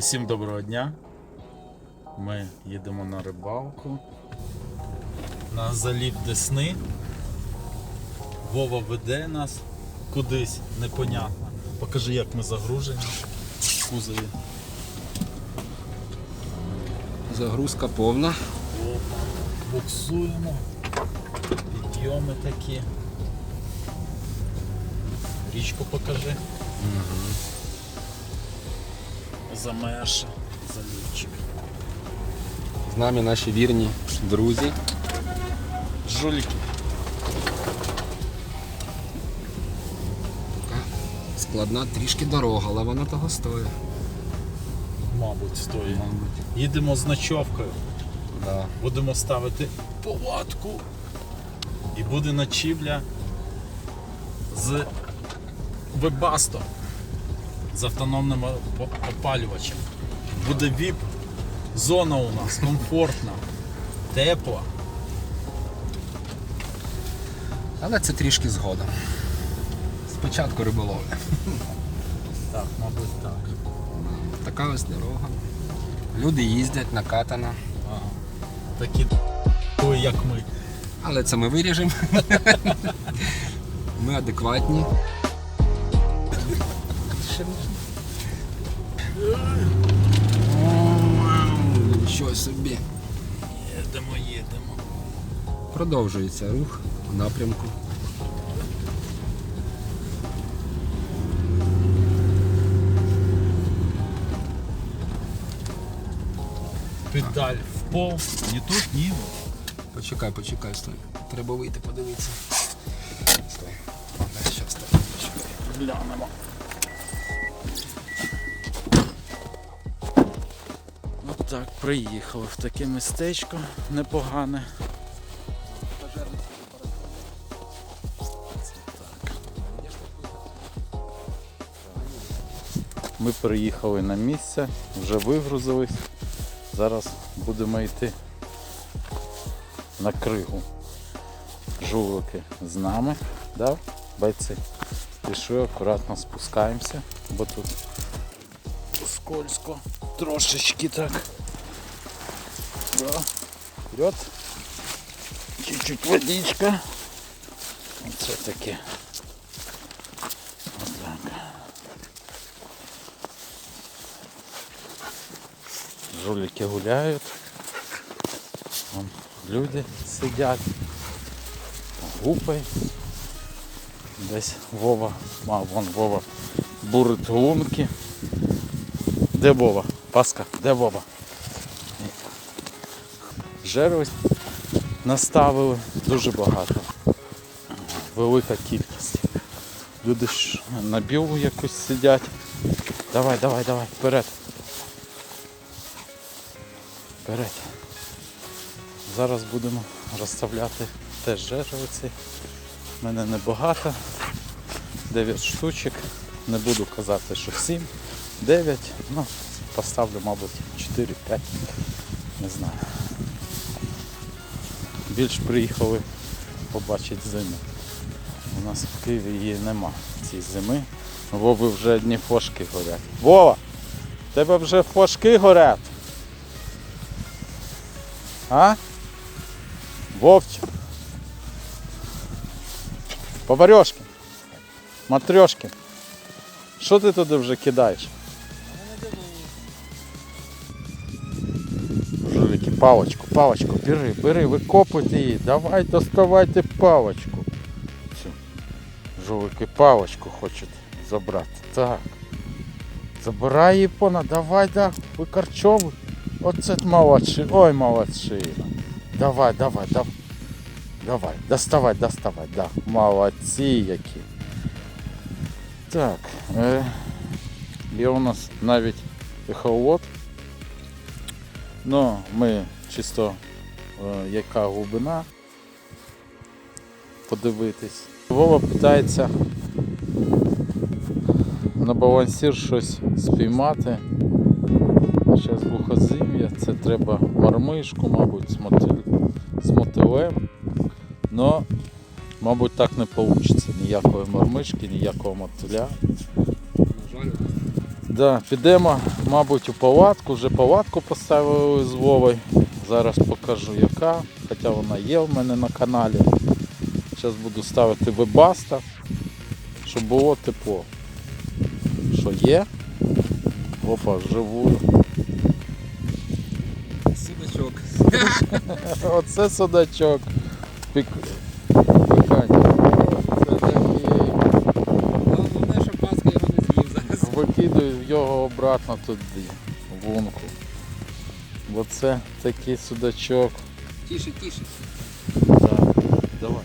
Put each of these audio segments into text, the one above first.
Усім доброго дня. Ми їдемо на рибалку. На залів Десни. Вова веде нас кудись, непонятно. Покажи, як ми загружені в кузові. Загрузка повна. Опа. Буксуємо. Підйоми такі. Річку покажи. Замеша, залівчик. З нами наші вірні друзі. Жуліки. Така складна трішки дорога, але вона того стоїть. Мабуть, стоїть. Їдемо з ночовкою. Да. Будемо ставити палатку. І буде ночівля з вебасто. З автономним опалювачем. Буде віп. Зона у нас комфортна, тепла. Але це трішки згодом. Спочатку риболовля. Так, мабуть, так. Така ось дорога. Люди їздять накатано, Ага. Такі ой, як ми. але це ми виріжемо. Ми адекватні. Що собі. Їдемо, їдемо. Продовжується рух в напрямку. Педаль в пол. Ні тут, ні. Почекай, почекай, стой. Треба вийти, подивитися. Стой. Щас, стой. Почекай. Глянемо. Так, приїхали в таке містечко непогане. Ми приїхали на місце, вже вигрузились. Зараз будемо йти на кригу. Жулики з нами, да? бойці. Пішли, акуратно спускаємося, бо тут скользко. Трошечки так. Да. Вперед. Чуть-чуть водичка. Оце таке. Отак. Жулики гуляють. Вон люди сидять. Гупають. Десь Вова, а, вон Вова бурить лунки. Де Вова? Паска, де Вова? Жервись наставили дуже багато. Велика кількість. Люди ж на білу якось сидять. Давай, давай, давай, вперед. Вперед. Зараз будемо розставляти теж жерлиці. У мене небагато. 9 штучок. Не буду казати, що 7, 9. Ну, поставлю, мабуть, 4-5. Не знаю. Більш приїхали побачити зиму. У нас в Києві її нема цієї зими. Вови вже одні фошки горять. Вова! Тебе вже фошки горять. А? Вовчик. Поварьошки. Матрьошки. Що ти туди вже кидаєш? Палочку, палочку, бери, бери, викопуйте її. Давай доставайте палочку. Цю. Жулики палочку хочуть забрати. Так. Забирай її пона, давай, да, викорчовуй. Оце молодший, ой, молодший. Давай, давай, давай. Давай, доставай, доставай, да. Молодці які. Так. Е, є у нас навіть ехолот. Ну, ми чисто е, яка глибина подивитись. Вова питається на балансір щось спіймати. Зараз бухозим'я, це треба мармишку, мабуть, з, мотилем. Но, мабуть, так не вийде. Ніякої мармишки, ніякого мотиля. На жаль, Да, підемо мабуть, у палатку, вже палатку поставили з Вовою. Зараз покажу яка, хоча вона є в мене на каналі. Зараз буду ставити вебаста, щоб було тепло. Що є? Опа, живую. Судачок. Оце судачок. Пік... Пікання. Це такий. Головне, що паска його не з'їв зараз. Його обратно туди, в лунку. Бо це такий судачок. Тише, тише. Так, давай.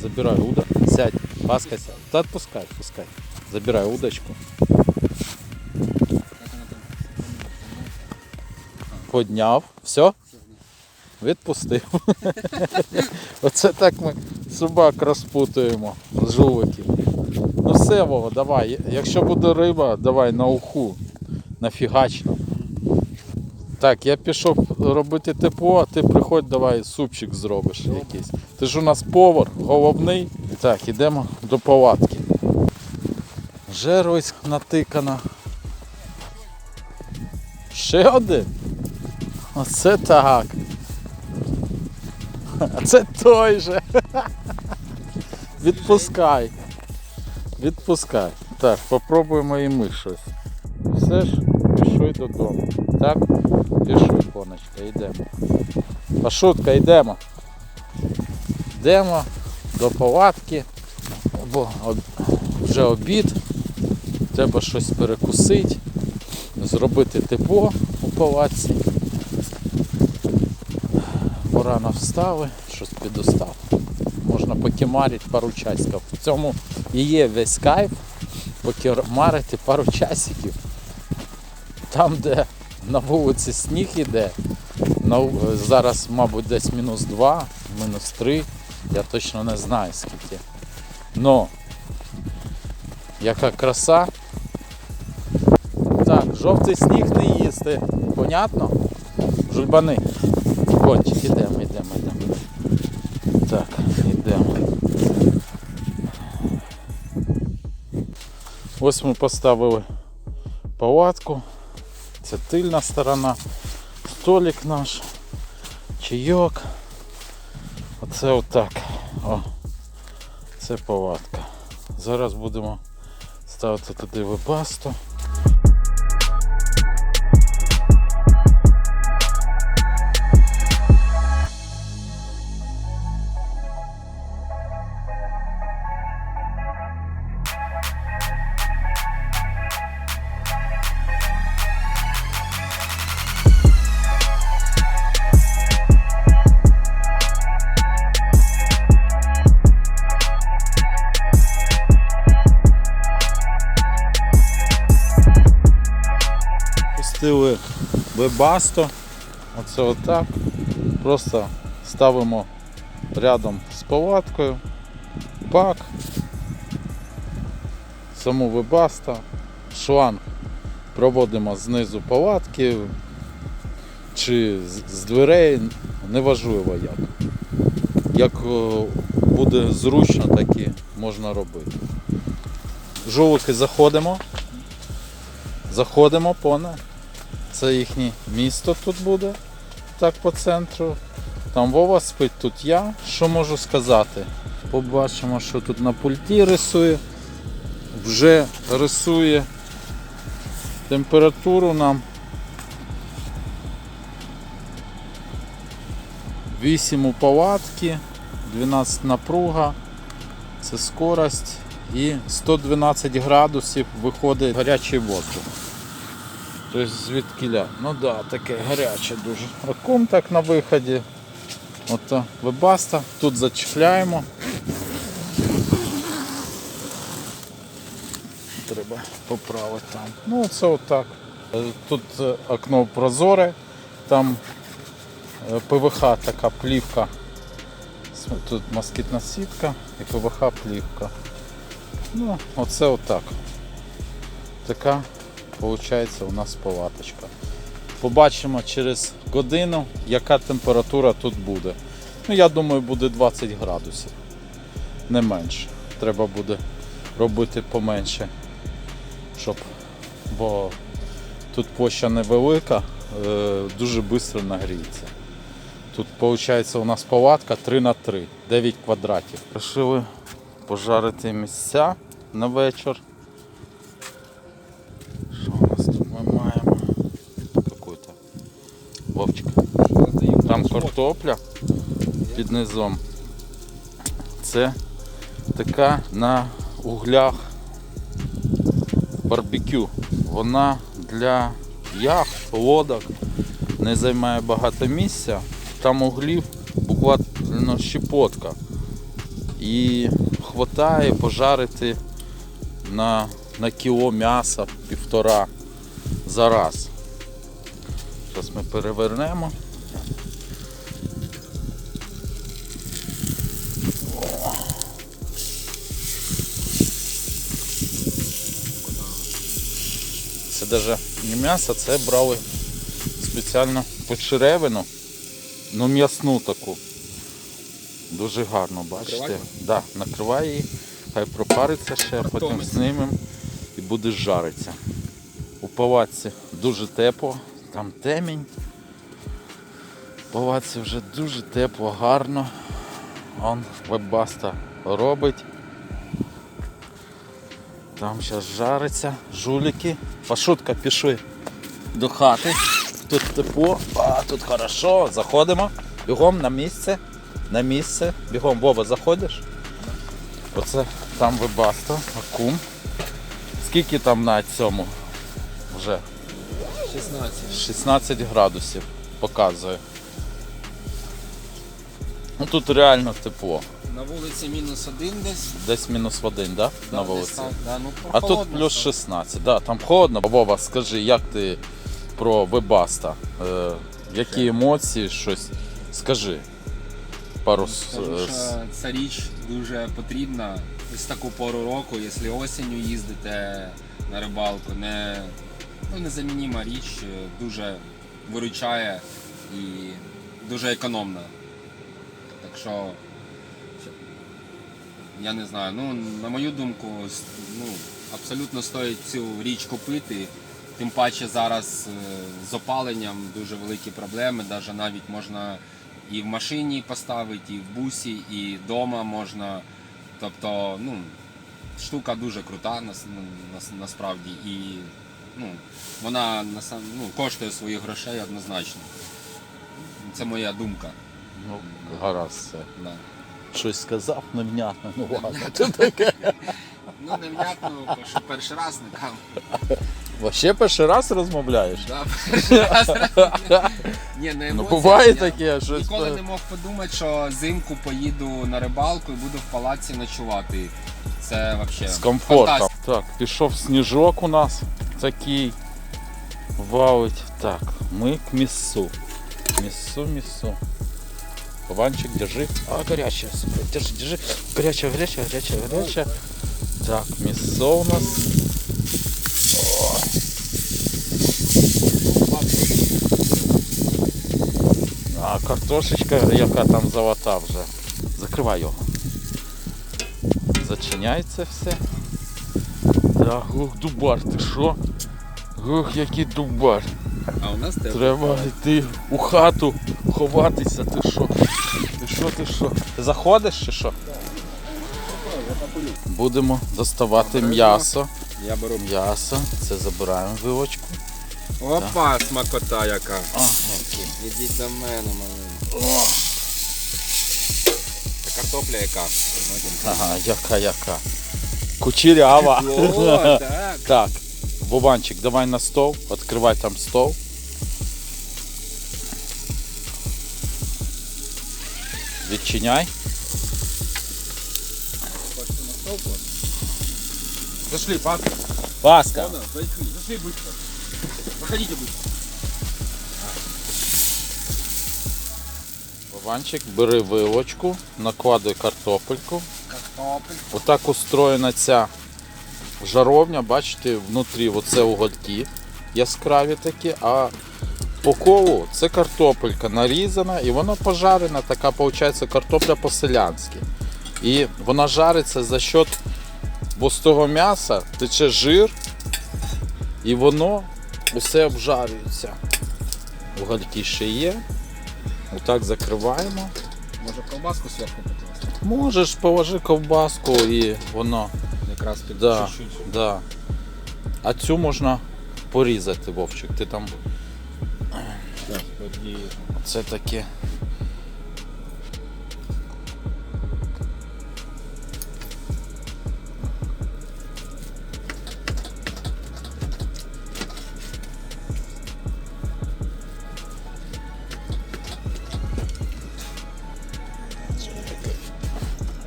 Забирай уда. Сядь. Паска сядь. Та отпускай, пускай. Забирай удочку. Подняв. Все? Відпустив. Оце так ми собак розпутуємо з жуликів. Вова, давай. Якщо буде риба, давай на уху. Нафігач. Так, я пішов робити тепло, а ти приходь, давай супчик зробиш якийсь. Ти ж у нас повар, головний. Так, ідемо до палатки. Жерось натикана. Ще один. Оце так. А це той же. Відпускай. Відпускай. Так, попробуємо і ми щось. Все ж, пішли додому. Так? Пішли, коночка, йдемо. Пашутка, йдемо. Йдемо до палатки. Бо вже обід. Треба щось перекусити, зробити тепло у палатці. Порано встали, щось підостав. Можна покемарити пару часиків. В цьому і є весь кайф покемарити пару часиків. Там, де на вулиці сніг іде, зараз, мабуть, десь мінус 2, мінус 3, я точно не знаю скільки. Но яка краса. Так, жовтий сніг не їсти. Понятно? Жульбани. Кончик, ідемо, Ось ми поставили палатку. Це тильна сторона. Столик наш. Чайок. Оце отак. О. Це палатка. Зараз будемо ставити туди вебасту. Пустили вебасто. Оце отак. Просто ставимо рядом з палаткою. Бак. Саму вебаста. Шланг проводимо знизу палатки чи з- дверей, неважливо як. Як е, буде зручно, так і можна робити. Жолуки заходимо. Заходимо пона. Це їхнє місто тут буде. Так по центру. Там Вова спить, тут я. Що можу сказати? Побачимо, що тут на пульті рисує. Вже рисує температуру нам. 8 у палатки, 12 напруга, це скорость і 112 градусів виходить гарячий воздух. Тобто звідкіля. Ну да, таке гаряче дуже. Акум так на виході. Ото вебаста. Тут зачехляємо. Треба поправити там. Ну це отак. Е, Тут е, окно прозоре, там е, ПВХ така плівка. Тут москітна сітка і ПВХ плівка. Ну, оце отак. Така виходить у нас палаточка. Побачимо через годину, яка температура тут буде. Ну, я думаю, буде 20 градусів. Не менше. Треба буде робити поменше. Щоб, бо Тут площа невелика, е, дуже швидко нагріється. Тут виходить у нас палатка 3 на 3, 9 квадратів. Решили пожарити місця на вечір. Що у нас тут ми маємо? Какой-то Вовчик. Там картопля під низом. Це така на углях барбекю. Вона для яхт, лодок не займає багато місця. Там углів буквально щепотка. І хватає пожарити на, на кіло м'яса півтора за раз. Зараз ми перевернемо. Навіть не м'ясо, це брали спеціально почеревину, ну м'ясну таку. Дуже гарно, бачите? Да, накривай її, хай пропариться ще, а потім знімемо і буде жаритися. У палаці дуже тепло, там темінь. В палаці вже дуже тепло, гарно. Он вебаста робить. Там зараз жариться, жуліки. Пашутка, пішли до хати. Тут тепло, а тут хорошо. Заходимо. Бігом на місце. На місце. Бігом, Вова, заходиш. Оце там вебаста, акум. Скільки там на цьому вже? 16. 16 градусів показує. Ну тут реально тепло. На вулиці мінус один десь. Десь мінус один, да? Да, на десь вулиці. так, да, ну, А тут плюс 16. Да, там холодно. Вова, скажи, як ти про Вебаста? Е, які емоції, щось? Скажи. Пару Скажу, е, що ця річ дуже потрібна ось таку пору року, якщо осінню їздите на рибалку, не ну, незамініма річ, е, дуже виручає і дуже економна. Що, я не знаю, ну, на мою думку, ну, абсолютно стоїть цю річ купити. Тим паче зараз е, з опаленням дуже великі проблеми. Навіть навіть можна і в машині поставити, і в бусі, і вдома можна. Тобто, ну, штука дуже крута нас- нас- насправді. І ну, вона ну, коштує своїх грошей однозначно. Це моя думка. Ну, гаразд все. Да. Щось сказав невнятно. Ну ладно. Ну, невнятно, що перший раз не кам. Вообще перший раз розмовляєш? Да, перший раз. Ні, на Ну буває таке, щось. Ніколи не мог подумати, що взимку поїду на рибалку і буду в палаці ночувати. Це взагалі З комфортом. Так, пішов сніжок у нас такий. Валить. Так, ми к місцу. Місцу, місцу. Хованчик, держи. А, горячая, держи, держи. Горячая, горячая, горячая, горячая. Так, місцо у нас. А картошечка, яка там золота вже. Закривай його. Зачиняється все. Так, ух, дубар, ти що? Ух, який дубар. А у нас тепло. Треба йти у хату ховатися, ти що? Ти що, ти що? Ти заходиш чи що? Будемо доставати м'ясо. Я беру. М'ясо. Це забираємо вилочку. Опа, смакота яка. А, окей. Ідіть до мене, маленький. Це картопля яка. Ага, яка, яка. Кучерява. О, так. Так, Вованчик, давай на стол, відкривай там стол. Відчиняй. Зашли, паска. Паска. Зашли быстро. Проходите быстро. Вованчик, бери вилочку, накладуй картопельку. Картопель. Отак устроєна ця жаровня, бачите, внутрі оце угольки яскраві такі, а по колу це картопелька нарізана і вона пожарена, така виходить картопля по-селянськи. І вона жариться за счет бо з того м'яса тече жир, і воно Усе обжарюється. Угольки ще є. Отак закриваємо. Може ковбаску зверху покласти? Можеш положи ковбаску і воно. Якраз під Да, чуть-чуть. да. А цю можна порізати, Вовчик. Ти там Так, тоді це таке.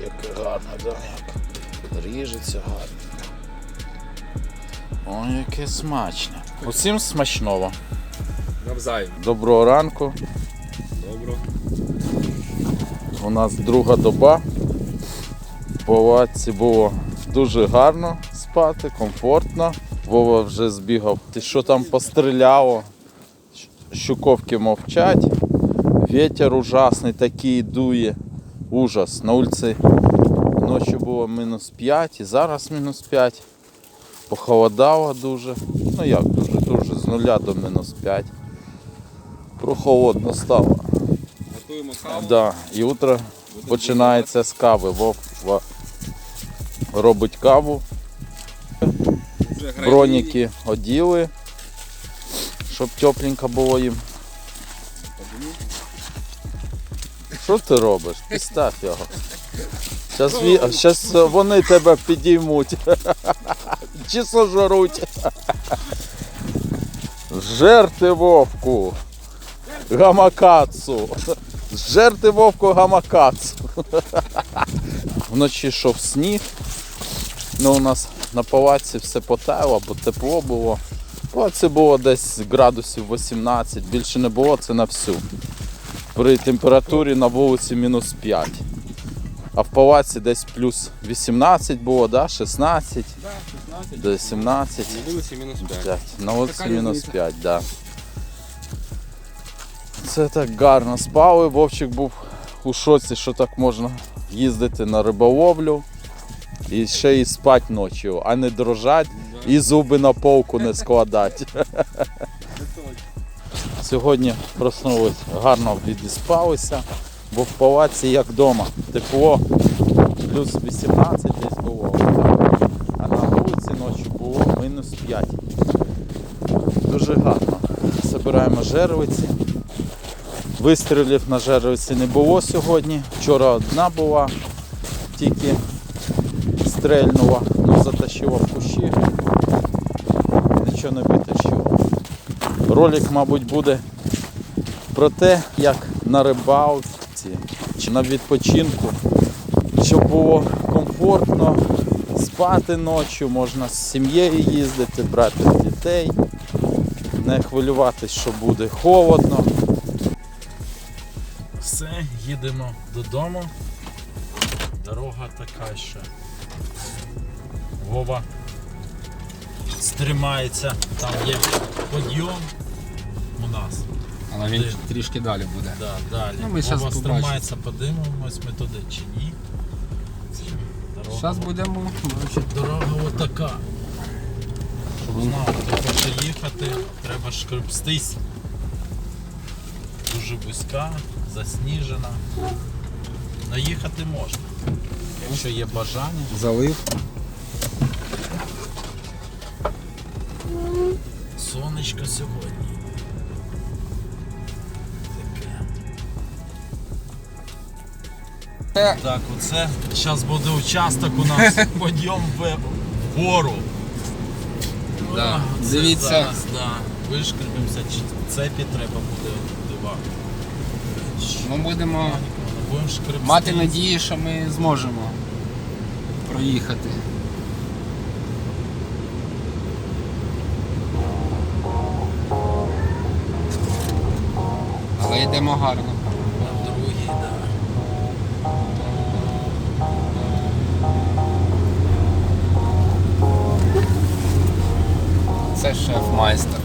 Яке гарне, да, ріжеться гарно. Ой, яке смачне. Усім смачного. навзаєм. Доброго ранку. Добро. У нас друга доба. В палаці було дуже гарно спати, комфортно. Вова вже збігав. Ти що там постріляло? Щуковки мовчать. Вітер ужасний такий дує. Ужас. На вулиці ночі було мінус 5 і зараз мінус 5. Похолодало дуже. Ну як дуже, дуже, з нуля до мінус 5. Прохолодно стало. Готуємо каву. Да, і утро починається з кави. Вов робить каву, броніки оділи, щоб тепленько було їм. Що ти робиш? Підстав його. Зараз, ві... Вони тебе підіймуть. Чи сожруть. Жерти вовку. Гамакацу. Жерти вовку гамакацу. Вночі йшов сніг. Ну, у нас на палаці все потайло, бо тепло було. Палаці було десь градусів 18, більше не було, це на всю. При температурі на вулиці мінус 5. А в палаці десь плюс 18 було, да? 16, Да, 16. до 17. На вулиці мінус 5. 5. На вулиці Така мінус різниця. 5, да. Це так гарно спали. Вовчик був у шоці, що так можна їздити на риболовлю і ще і спати ночі, а не дрожать і зуби на полку не складати. Сьогодні проснулись, гарно відіспалися, бо в палаці як вдома. Тепло, плюс 18 десь було. А на вулиці ночі було мінус 5. Дуже гарно. Збираємо жервиці. Вистрілів на жервиці не було сьогодні. Вчора одна була, тільки стрельнула, ну затащила в кущі. Нічого не витащила. Ролик, мабуть, буде про те, як на рибалці на відпочинку, щоб було комфортно спати ночі, можна з сім'єю їздити, брати дітей, не хвилюватись, що буде холодно. Все, їдемо додому. Дорога така ще. Вова стримається, там є підйом у нас. Але він Де? трішки далі буде. Да, далі. Ну, ми Вова побачимо. стримається, подивимось ми туди чи ні. Зараз будемо бачити. Дорога отака. Щоб знав, хто хоче їхати, треба шкребстись. Дуже вузька, засніжена. Наїхати можна. Якщо є бажання. Залив. Сонечко сьогодні. Так, оце зараз буде участок у нас підйом в гору. Да. Це Дивіться. Зараз, да. Вишкребемося, чи цепі треба буде дивати. Ми будемо Будемо шкребсти. мати надію, що ми зможемо проїхати. Але йдемо гарно. Це шеф-майстер.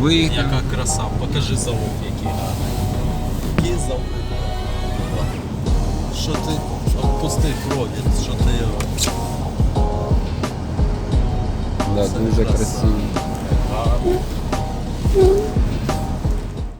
Ви Яка краса, покажи залог, який гарний. Який залог. Що ти відпусти провід, що ти його. Да, Це дуже краса. красивий. Гарно.